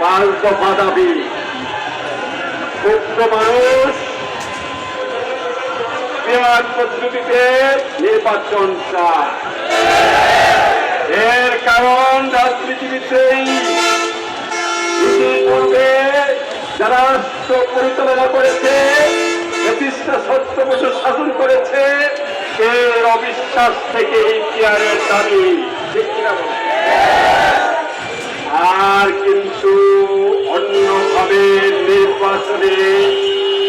পাঁচ দফা দাবি মুক্ত মানুষ বিহার পদ্ধতিতে নির্বাচন চায় এর কারণ রাজনীতিবিদই ইতিপূর্বে যারা রাষ্ট্র পরিচালনা করেছে, প্রতিষ্ঠা সত্য বছর শাসন করেছে, এর অবিশ্বাস থেকে ইতিহারের দাবি। ঠিক কিনা আর কিন্তু অন্যভাবে নির্বাচনে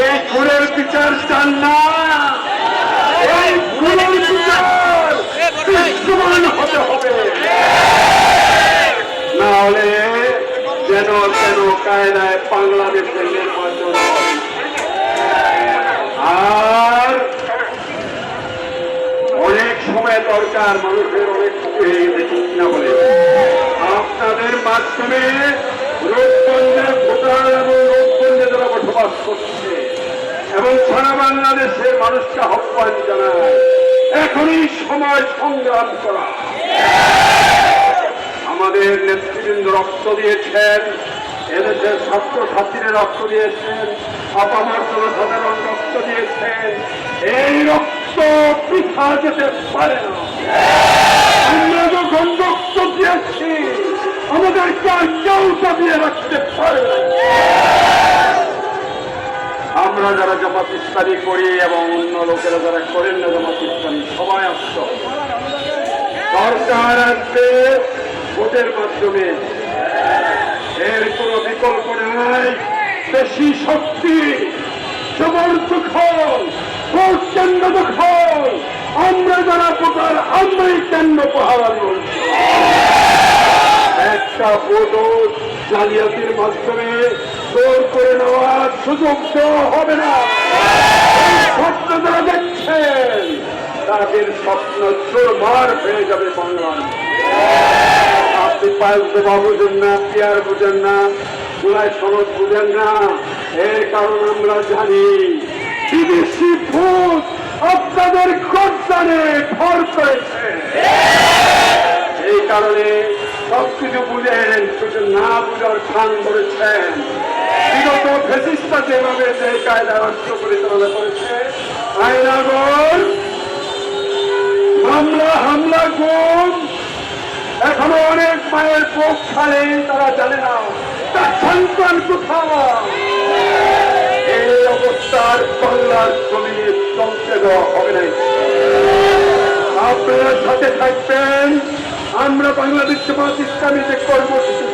এই খুনের বিচার চান না এই খুনের বিচার দৃশ্যমান হতে হবে না হলে যেন যেন কায়দায় বাংলাদেশের নির্বাচন আর অনেক সময় দরকার মানুষের অনেক হয়ে গেছে আপনাদের মাধ্যমে রূপগঞ্জের ভোটার এবং রূপগঞ্জে যারা বসবাস করছে এবং সারা বাংলাদেশের মানুষকে আহ্বান জানায়, এখনই সময় সংগ্রাম করা। আমাদের নেতৃবৃন্দ রক্ত দিয়েছেন। এদেশের ছাত্র ছাত্রীরা রক্ত দিয়েছেন আপামার জনসাধারণ রক্ত দিয়েছেন, এই রক্ত বৃথা যেতে পারে না। যখন রক্ত দিয়েছি, আমাদেরকে কেউ চাপিয়ে রাখতে পারে আমরা যারা জামাত ইসলামী করি এবং অন্য লোকেরা যারা করেন না জামাত ইসলামী, সবাই আসত সরকার আসবে ভোটের মাধ্যমে এর কোনো বিকল্প নাই। বেশি শক্তি সবার ভোট কেন্দ্র দখল আমরা যারা ভোটার, আমরাই কেন্দ্র পাহারা একটা ভোটও জালিয়াতির মাধ্যমে জোর করে নেওয়ার সুযোগ দেওয়া হবে না। স্বপ্ন যারা দেখছেন, তাদের স্বপ্ন চোরমার হয়ে যাবে বাংলায়। আপনি বুঝেন না পিয়ার বুঝেন না জুলাই সনদ বুঝেন না। এর কারণ আমরা জানি, বিদেশি ভূত আপনাদের গর্দানে ভর করেছে এই কারণে সবকিছু বুঝেন শুধু না বুঝার খান করেছেন। বিগত ফেসিস্টা যেভাবে যে কায়দা রাষ্ট্র পরিচালনা করেছে, আইনাগর হামলা হামলা অনেক খালে তারা জানে না। তার সন্তান কোথায়? এই অবস্থার বাংলার জমিনে দেওয়া হবে না আপনারা সাথে থাকবেন। আমরা বাংলাদেশ জামাত ইসলামী যে কর্মসূচি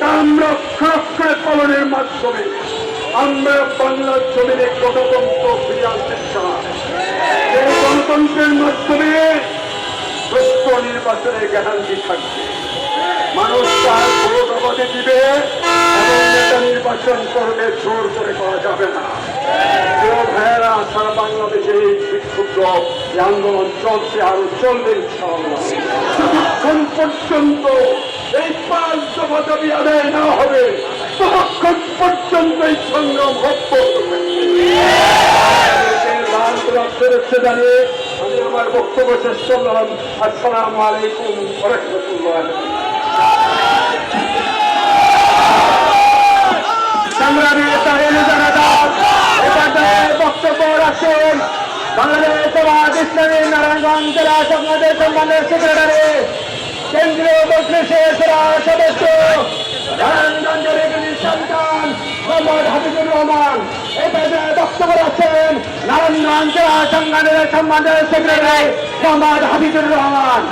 তা আমরা অক্ষরে পালনের মাধ্যমে আমরা বাংলার জমিনে গণতন্ত্র ফিরে আনতে চাই। গণতন্ত্রের মাধ্যমে সুস্থ নির্বাচনে গ্যারান্টি থাকবে। মানুষ তার ভোট আমাদের দিবে এবং না হবে, ততক্ষণ পর্যন্ত এই সংগ্রাম অব্যাহত দাঁড়িয়ে আমি আমার বক্তব্য শেষ করলাম। আসসালামু আলাইকুম রহমতুল্লাহ সংগ্রামী তাহের জনতা এখানে বক্তব্য রাখছেন বাংলাদেশ সমাজ ইসলামী নারায়ণগঞ্জ জেলা সংসদের সম্মানের সেক্রেটারি কেন্দ্রীয় নারায়ণগঞ্জের রহমান। সম্মানের সেক্রেটারি মোহাম্মদ হাবিবুর রহমান।